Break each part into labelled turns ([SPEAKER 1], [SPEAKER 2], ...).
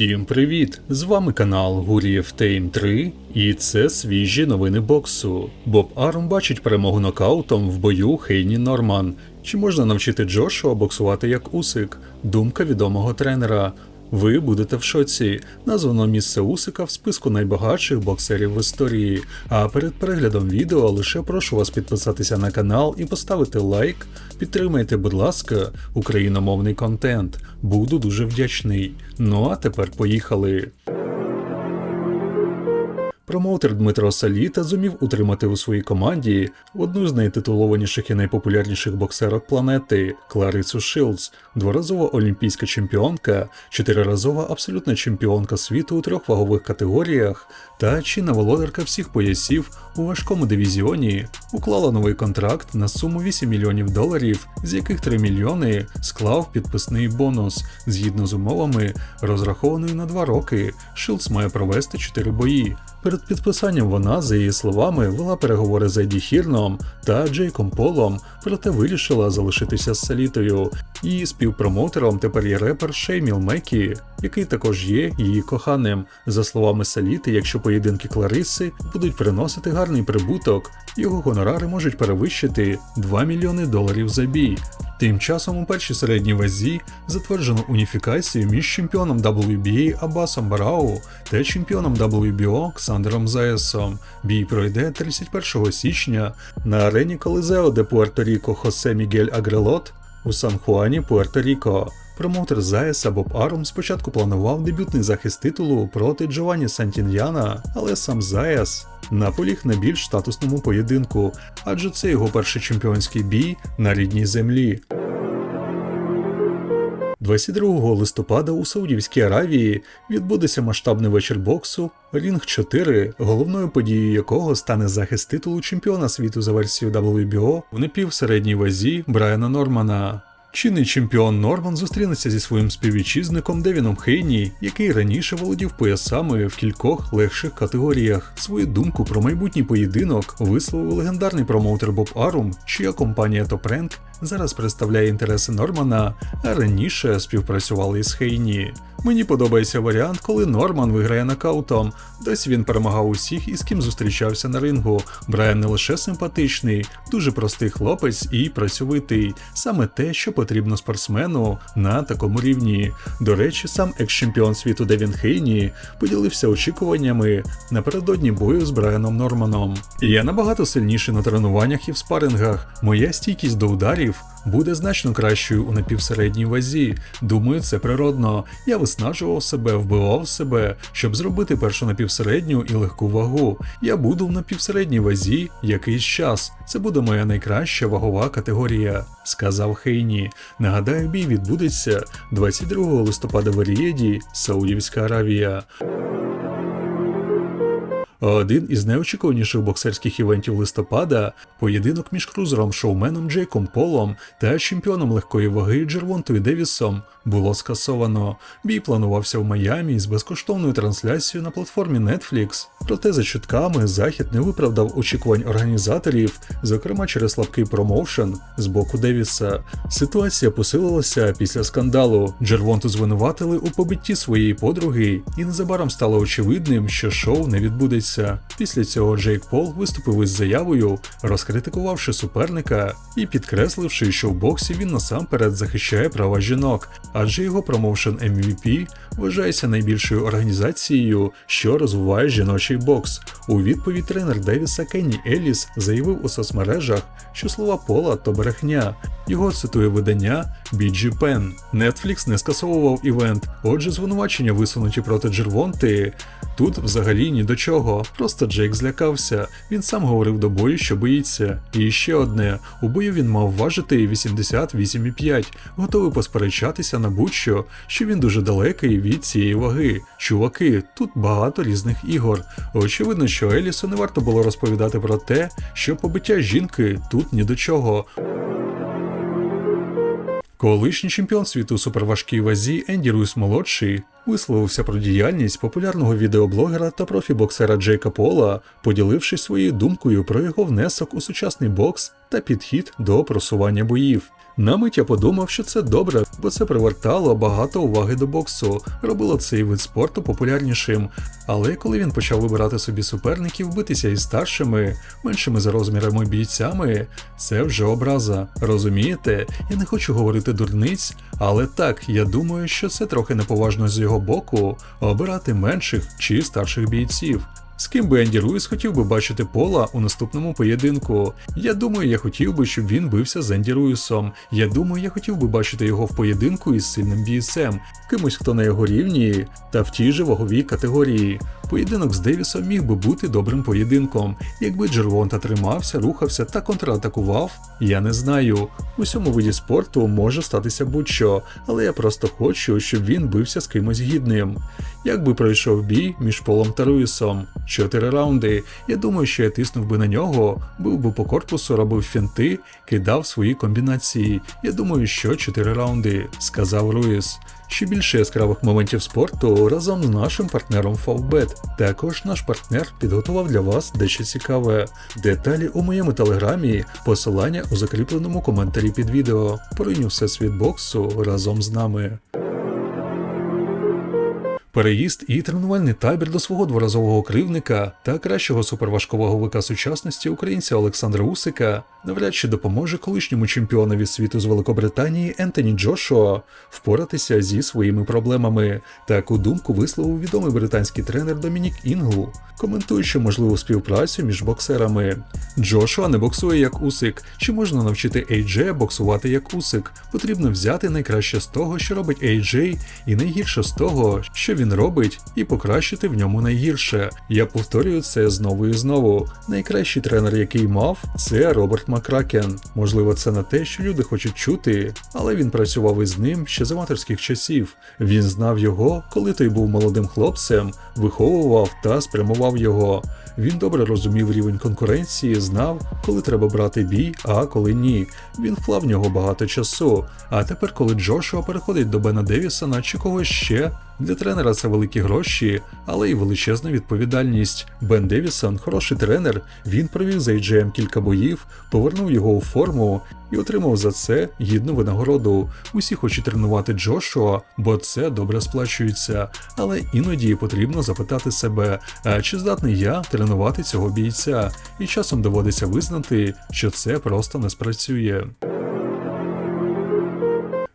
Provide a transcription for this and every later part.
[SPEAKER 1] Всім привіт! З вами канал Гурієв Тейм 3 і це свіжі новини боксу. Боб Арм бачить перемогу нокаутом в бою Хейні Норман. Чи можна навчити Джошуа боксувати як Усик? Думка відомого тренера. Ви будете в шоці. Названо місце Усика в списку найбагатших боксерів в історії. А перед переглядом відео лише прошу вас підписатися на канал і поставити лайк. Підтримайте, будь ласка, україномовний контент. Буду дуже вдячний. Ну а тепер поїхали. Промоутер Дмитро Саліта зумів утримати у своїй команді одну з найтитулованіших і найпопулярніших боксерок планети Кларису Шилдс, дворазова олімпійська чемпіонка, чотириразова абсолютна чемпіонка світу у трьох вагових категоріях та чинна володарка всіх поясів у важкому дивізіоні, уклала новий контракт на суму 8 мільйонів доларів, з яких 3 мільйони склав підписний бонус. Згідно з умовами, розрахованою на 2 роки, Шилдс має провести 4 бої. Перед підписанням вона, за її словами, вела переговори з Еді Хірном та Джейком Полом, проте вирішила залишитися з Салітою. Її співпромоутером тепер є репер Шейміл Мекі, який також є її коханим. За словами Саліти, якщо поєдинки Клариси будуть приносити гарний прибуток, його гонорари можуть перевищити 2 мільйони доларів за бій. Тим часом у першій середній вазі затверджено уніфікацію між чемпіоном WBA Абасом Барау та чемпіоном WBO Ксандером Заєсом. Бій пройде 31 січня на арені Колизео де Пуерто-Ріко Хосе Мігель Агрелот у Сан-Хуані, Пуерто-Ріко. Промоутер Заєса Боб Арум спочатку планував дебютний захист титулу проти Джованні Сантіньяна, але сам Заєс наполіг на більш статусному поєдинку, адже це його перший чемпіонський бій на рідній землі. 22 листопада у Саудівській Аравії відбудеться масштабний вечір боксу Рінг 4, головною подією якого стане захист титулу чемпіона світу за версією WBO в непівсередній вазі Брайана Нормана. Чинний чемпіон Норман зустрінеться зі своїм співвітчизником Девіном Хейні, який раніше володів поясами в кількох легших категоріях. Свою думку про майбутній поєдинок висловив легендарний промоутер Боб Арум, чия компанія Top Rank зараз представляє інтереси Нормана, а раніше співпрацювали із Хейні. Мені подобається варіант, коли Норман виграє нокаутом. Десь він перемагав усіх і з ким зустрічався на рингу. Брайан не лише симпатичний, дуже простий хлопець і працьовитий. Саме те, що потрібно спортсмену на такому рівні. До речі, сам екс-чемпіон світу Девін Хейні поділився очікуваннями напередодні бою з Брайаном Норманом. Я набагато сильніший на тренуваннях і в спарингах. Моя стійкість до ударів буде значно кращою у напівсередній вазі. Думаю, це природно. Я виснажував себе, вбивав себе, щоб зробити першу напівсередню і легку вагу. Я буду в напівсередній вазі якийсь час. Це буде моя найкраща вагова категорія, сказав Хейні. Нагадаю, бій відбудеться 22 листопада в Арієді, Саудівська Аравія. Один із найочікуваніших боксерських івентів листопада поєдинок між крузером шоуменом Джейком Полом та чемпіоном легкої ваги Джервонтою Девісом було скасовано. Бій планувався в Майамі з безкоштовною трансляцією на платформі Netflix. Проте, за чутками, захід не виправдав очікувань організаторів, зокрема через слабкий промоушен з боку Девіса. Ситуація посилилася після скандалу. Джервонту звинуватили у побитті своєї подруги, і незабаром стало очевидним, що шоу не відбудеться. Після цього Джейк Пол виступив із заявою, розкритикувавши суперника і підкресливши, що в боксі він насамперед захищає права жінок, адже його промоушен MVP вважається найбільшою організацією, що розвиває жіночий бокс. У відповідь тренер Девіса Кенні Еліс заявив у соцмережах, що слова Пола то брехня. Його цитує видання BG Pen. Netflix не скасовував івент, отже, звинувачення висунуті проти Джервонти. Тут взагалі ні до чого. Просто Джейк злякався. Він сам говорив до бою, що боїться. І ще одне: у бою він мав важити 88,5, готовий посперечатися на будь-що, що він дуже далекий від цієї ваги. Чуваки, тут багато різних ігор. Очевидно, що Елісу не варто було розповідати про те, що побиття жінки тут ні до чого. Колишній чемпіон світу у суперважкій вазі Енді Руйс молодший висловився про діяльність популярного відеоблогера та профі-боксера Джейка Пола, поділившись своєю думкою про його внесок у сучасний бокс та підхід до просування боїв. На мить я подумав, що це добре, бо це привертало багато уваги до боксу, робило цей вид спорту популярнішим. Але коли він почав вибирати собі суперників, битися із старшими, меншими за розмірами бійцями, це вже образа. Розумієте? Я не хочу говорити дурниць, але так, я думаю, що це трохи неповажно з його боку обирати менших чи старших бійців. З ким би Енді Руїс хотів би бачити Пола у наступному поєдинку? Я думаю, я хотів би, щоб він бився з Енді Руїсом. Я думаю, я хотів би бачити його в поєдинку із сильним бійцем, кимось, хто на його рівні та в тій же ваговій категорії. Поєдинок з Девісом міг би бути добрим поєдинком. Якби Джервонта тримався, рухався та контратакував, я не знаю. У цьому виді спорту може статися будь-що, але я просто хочу, щоб він бився з кимось гідним. Як би пройшов бій між Полом та Руїсом? Чотири раунди. Я думаю, що я тиснув би на нього, бив би по корпусу, робив фінти, кидав свої комбінації. Я думаю, що чотири раунди, сказав Руїс. Ще більше яскравих моментів спорту разом з нашим партнером Favbet. Також наш партнер підготував для вас дещо цікаве. Деталі у моєму телеграмі, посилання у закріпленому коментарі під відео. Пориню всесвіт боксу разом з нами. Переїзд і тренувальний табір до свого дворазового кривника та кращого суперважковаговика сучасності українця Олександра Усика навряд чи допоможе колишньому чемпіонові світу з Великобританії Ентоні Джошуа впоратися зі своїми проблемами. Таку думку висловив відомий британський тренер Домінік Інгл, коментуючи можливу співпрацю між боксерами. Джошуа не боксує як Усик. Чи можна навчити AJ боксувати як Усик? Потрібно взяти найкраще з того, що робить AJ, і найгірше з того, що він робить, і покращити в ньому найгірше. Я повторюю це знову і знову. Найкращий тренер, який мав, це Роберт Макракен. Можливо, це не те, що люди хочуть чути, але він працював із ним ще з аматорських часів. Він знав його, коли той був молодим хлопцем, виховував та спрямував його. Він добре розумів рівень конкуренції, знав, коли треба брати бій, а коли ні. Він вклав в нього багато часу. А тепер, коли Джошуа переходить до Бена Девісона чи когось ще, для тренера це великі гроші, але й величезна відповідальність. Бен Девісон хороший тренер. Він провів за AJ кілька боїв, повернув його у форму і отримав за це гідну винагороду. Усі хочуть тренувати Джошуа, бо це добре сплачується. Але іноді потрібно запитати себе, а чи здатний я тренувати цього бійця? І часом доводиться визнати, що це просто не спрацює.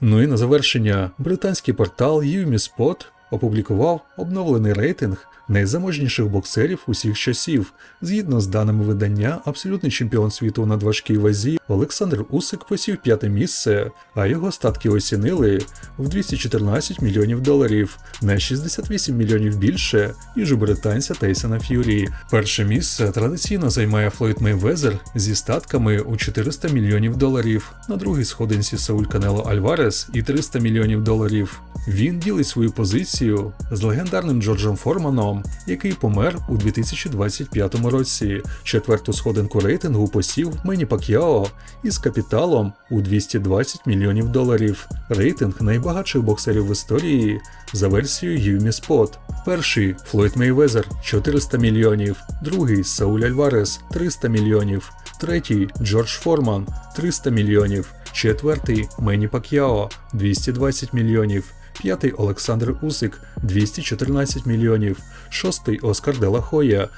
[SPEAKER 1] Ну і на завершення, британський портал UMISPOT опублікував обновлений рейтинг найзаможніших боксерів усіх часів. Згідно з даними видання, абсолютний чемпіон світу на важкій вазі Олександр Усик посів п'яте місце, а його статки оцінили в 214 мільйонів доларів на 68 мільйонів більше, ніж у британця Тейсона Ф'юрі. Перше місце традиційно займає Флойд Мейвезер зі статками у 400 мільйонів доларів. На другій сходинці Сауль Канело Альварес і 300 мільйонів доларів. Він ділить свою позицію з легендарним Джорджем Форманом, який помер у 2025 році. Четверту сходинку рейтингу посів Мені Пак'яо із капіталом у 220 мільйонів доларів. Рейтинг найбагатших боксерів в історії за версією UMISPOT. Перший Флойд Мейвезер 400 мільйонів, другий Сауль Альварес 300 мільйонів, третій Джордж Форман 300 мільйонів, четвертий Мені Пак'яо 220 мільйонів. П'ятий Олександр Усик 214 мільйонів, шостий Оскар Де Ла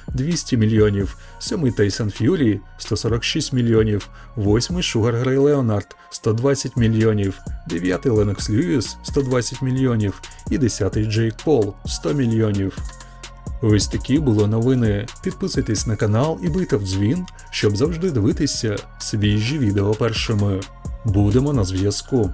[SPEAKER 1] 200 мільйонів, сьомий Тайсон Ф'юрі 146 мільйонів, восьмий Шугар Грей Леонард 120 мільйонів, дев'ятий Ленокс Льюіс 120 мільйонів і десятий Джейк Пол 100 мільйонів. Ось такі були новини. Підписуйтесь на канал і бийте в дзвін, щоб завжди дивитися свіжі відео першими. Будемо на зв'язку.